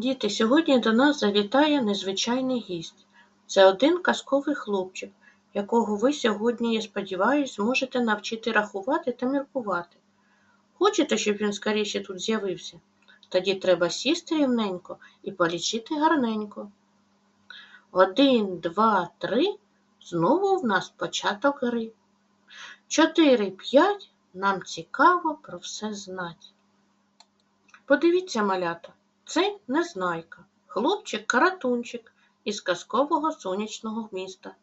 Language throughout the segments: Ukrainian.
Діти, сьогодні до нас завітає незвичайний гість. Це один казковий хлопчик, якого ви сьогодні, я сподіваюся, зможете навчити рахувати та міркувати. Хочете, щоб він скоріше тут з'явився? Тоді треба сісти рівненько і полічити гарненько. Один, два, три. Знову в нас початок гри. Чотири, п'ять. Нам цікаво про все знати. Подивіться, малята, це Незнайка, хлопчик-каратунчик із казкового сонячного міста.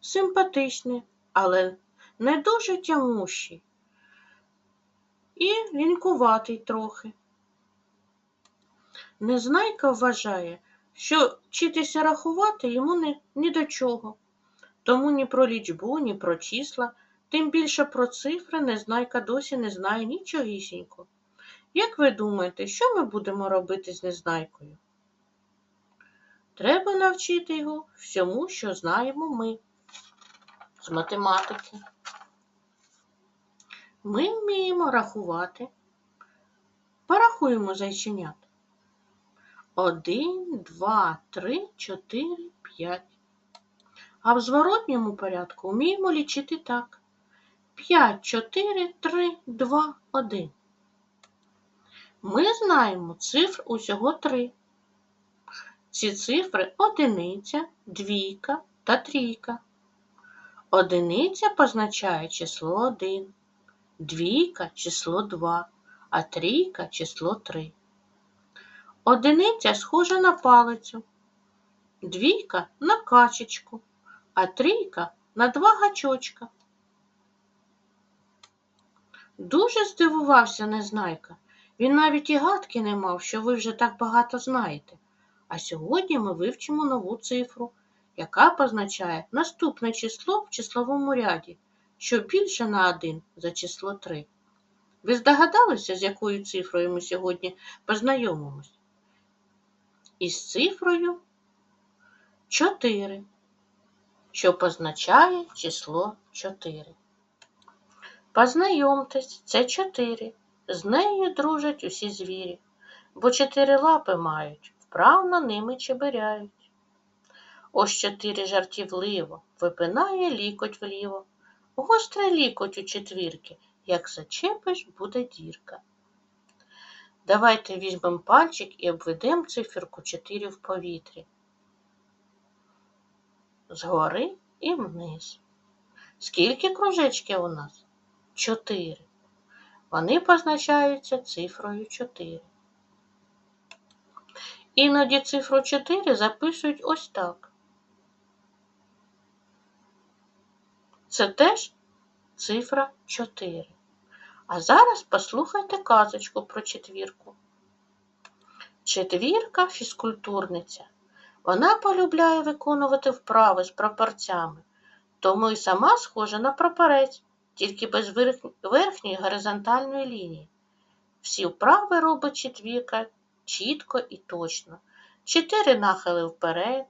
Симпатичний, але не дуже тямущий і лінькуватий трохи. Незнайка вважає, що вчитися рахувати йому ні, ні до чого. Тому ні про лічбу, ні про числа, тим більше про цифри Незнайка досі не знає нічогісінько. Як ви думаєте, що ми будемо робити з Незнайкою? Треба навчити його всьому, що знаємо ми з математики. Ми вміємо рахувати. Порахуємо зайченят. Один, два, три, чотири, п'ять. А в зворотньому порядку вміємо лічити так. П'ять, чотири, три, два, один. Ми знаємо цифр усього три. Ці цифри одиниця, двійка та трійка. Одиниця позначає число 1, двійка число 2, а трійка число 3. Одиниця схожа на палицю, двійка на качечку, а трійка на два гачочка. Дуже здивувався Незнайка. Він навіть і гадки не мав, що ви вже так багато знаєте. А сьогодні ми вивчимо нову цифру, яка позначає наступне число в числовому ряді, що більше на 1 за число 3. Ви здогадалися, з якою цифрою ми сьогодні познайомимось? Із цифрою 4, що позначає число 4. Познайомтесь, це 4. З нею дружать усі звірі, бо чотири лапи мають, вправно ними чебиряють. Ось чотири жартівливо, випинає лікоть вліво. Гострий лікоть у четвірки, як зачепиш, буде дірка. Давайте візьмемо пальчик і обведемо циферку 4 в повітрі. Згори і вниз. Скільки кружечків у нас? Чотири. Вони позначаються цифрою 4. Іноді цифру 4 записують ось так. Це теж цифра 4. А зараз послухайте казочку про четвірку. Четвірка фізкультурниця. Вона полюбляє виконувати вправи з прапорцями, тому і сама схожа на прапорець тільки без верхньої горизонтальної лінії. Всі вправи робить четвірка чітко і точно. Чотири нахили вперед,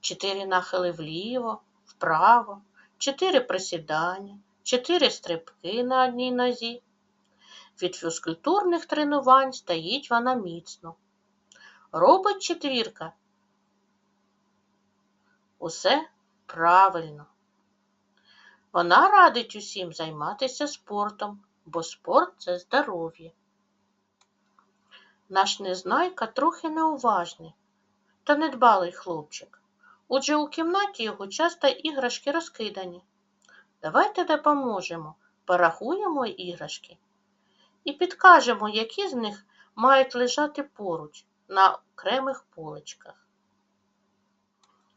чотири нахили вліво, вправо, чотири присідання, чотири стрибки на одній нозі. Від фізкультурних тренувань стоїть вона міцно. Робить четвірка. Усе правильно. Вона радить усім займатися спортом, бо спорт це здоров'я. Наш незнайка трохи неуважний та недбалий хлопчик. Отже у кімнаті його часто іграшки розкидані. Давайте допоможемо, порахуємо іграшки і підкажемо, які з них мають лежати поруч на окремих поличках.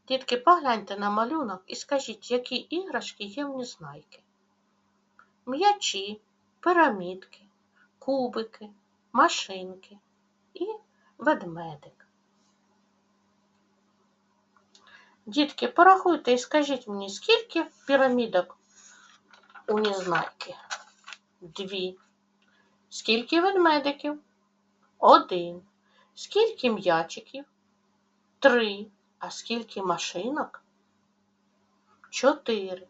Дітки, погляньте на малюнок і скажіть, які іграшки є в Незнайки. М'ячі, пірамідки, кубики, машинки і ведмедик. Дітки, порахуйте і скажіть мені, скільки пірамідок у Незнайки? Дві. Скільки ведмедиків? Один. Скільки м'ячиків? Три. А скільки машинок? Чотири.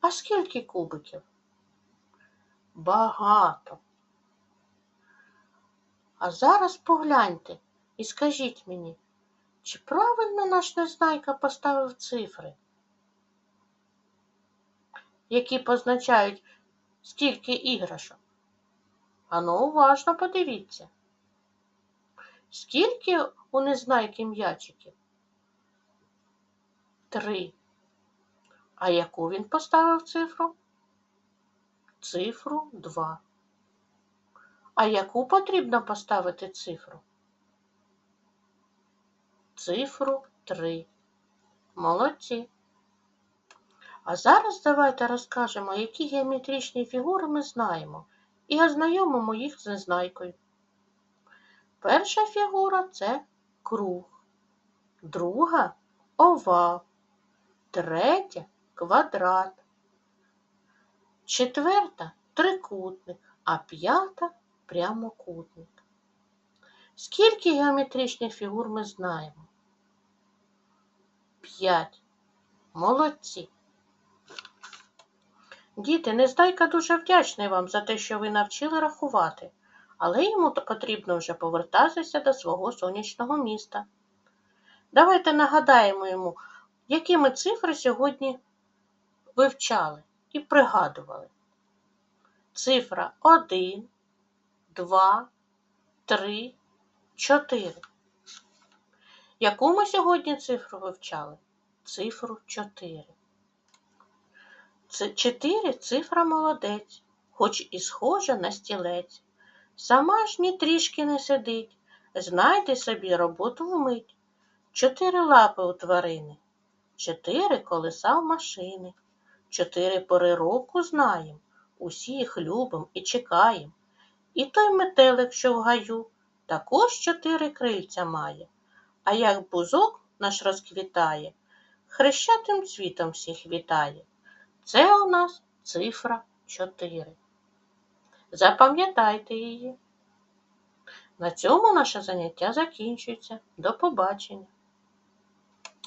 А скільки кубиків? Багато. А зараз погляньте, І скажіть мені, чи правильно наш незнайка поставив цифри, які позначають, скільки іграшок? Ану, уважно подивіться. Скільки у незнайки м'ячиків? Три. А яку він поставив цифру? Цифру 2. А яку потрібно поставити цифру? Цифру 3. Молодці. А зараз давайте розкажемо, які геометричні фігури ми знаємо, і ознайомимо їх з незнайкою. Перша фігура це круг, друга овал, третя квадрат, четверта трикутник, а п'ята прямокутник. Скільки геометричних фігур ми знаємо? П'ять. Молодці. Діти, Незнайка дуже вдячний вам за те, що ви навчили рахувати, але йому потрібно вже повертатися до свого сонячного міста. Давайте нагадаємо йому, які ми цифри сьогодні вивчали і пригадували. Цифра 1, 2, 3, 4. Яку ми сьогодні цифру вивчали? Цифру 4. Це 4 цифра молодець, хоч і схожа на стілець. Сама ж ні трішки не сидить, знайди собі роботу вмить. Чотири лапи у тварини, чотири колеса в машини, чотири пори року знаєм, усі їх любим і чекаєм. І той метелик, що в гаю, також чотири крильця має. А як бузок наш розквітає, хрещатим цвітом всіх вітає. Це у нас цифра 4. Запам'ятайте її. На цьому наше заняття закінчується. До побачення.